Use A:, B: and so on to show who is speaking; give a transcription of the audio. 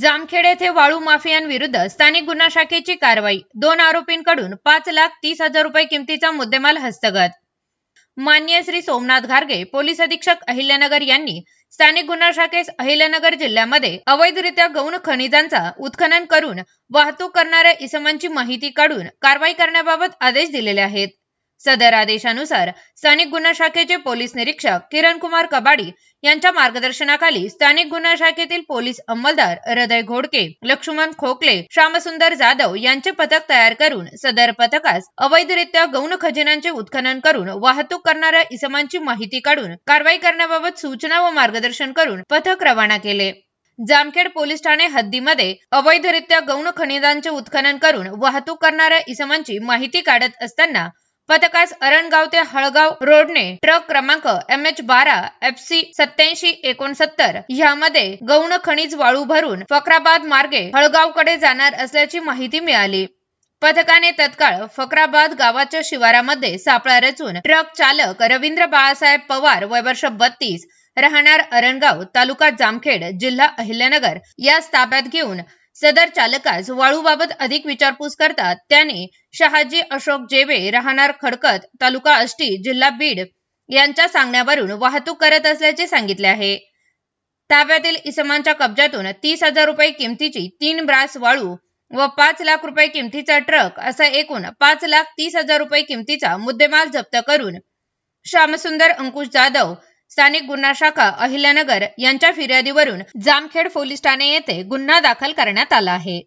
A: जामखेड येथे वाळू माफियांविरुद्ध स्थानिक गुन्हा शाखेची कारवाई. दोन आरोपींकडून पाच लाख तीस हजार रुपये किमतीचा मुद्देमाल हस्तगत. मान्य श्री सोमनाथ घारगे पोलीस अधीक्षक अहिल्यानगर यांनी स्थानिक गुन्हा शाखेस अहिल्यानगर जिल्ह्यामध्ये अवैधरित्या गौण खनिजांचा उत्खनन करून वाहतूक करणाऱ्या इसमांची माहिती काढून कारवाई करण्याबाबत आदेश दिलेले आहेत. सदर आदेशानुसार स्थानिक गुन्हा शाखेचे पोलीस निरीक्षक किरण कुमार कबाडी यांच्या मार्गदर्शनाखाली स्थानिक गुन्हा शाखेतील पोलीस अंमलदार हृदय घोडके लक्ष्मण खोकले श्यामसुंदर जाधव यांचे पथक तयार करून सदर पथकास अवैधरित्या गौण खजिनांचे उत्खनन करून वाहतूक करणाऱ्या इसमांची माहिती काढून कारवाई करण्याबाबत सूचना व मार्गदर्शन करून पथक रवाना केले. जामखेड पोलीस ठाणे हद्दीमध्ये अवैधरित्या गौण खनिजांचे उत्खनन करून वाहतूक करणाऱ्या इसमांची माहिती काढत असताना पथकास अरणगाव ते हळगाव रोडने ट्रक क्रमांक एम एच बारा एफ सी सत्याऐंशी एकोणसत्तर ह्यामध्ये गौण खनिज वाळू भरून फकराबाद मार्गे हळगावकडे जाणार असल्याची माहिती मिळाली. पथकाने तत्काळ फकराबाद गावाच्या शिवारामध्ये सापळा रचून ट्रक चालक रवींद्र बाळासाहेब पवार वय वर्ष बत्तीस राहणार अरणगाव तालुका जामखेड जिल्हा अहिल्यानगर यास ताब्यात घेऊन सदर चालकास वाळूबाबत अधिक विचारपूस करतात. त्याने शहाजी अशोक जेवे राहणार खडकत तालुका अष्टी जिल्हा बीड यांच्या सांगण्यावरून वाहतूक करत असल्याचे सांगितले आहे. ताब्यातील इसमांच्या कब्जातून तीस हजार रुपये किमतीची तीन ब्रास वाळू व पाच लाख रुपये किमतीचा ट्रक असा एकूण पाच लाख तीस हजार रुपये किमतीचा मुद्देमाल जप्त करून श्यामसुंदर अंकुश जाधव स्थानिक गुन्हा शाखा अहिल्यानगर यांच्या फिर्यादीवरून जामखेड पोलीस ठाणे येथे गुन्हा दाखल करण्यात आला आहे.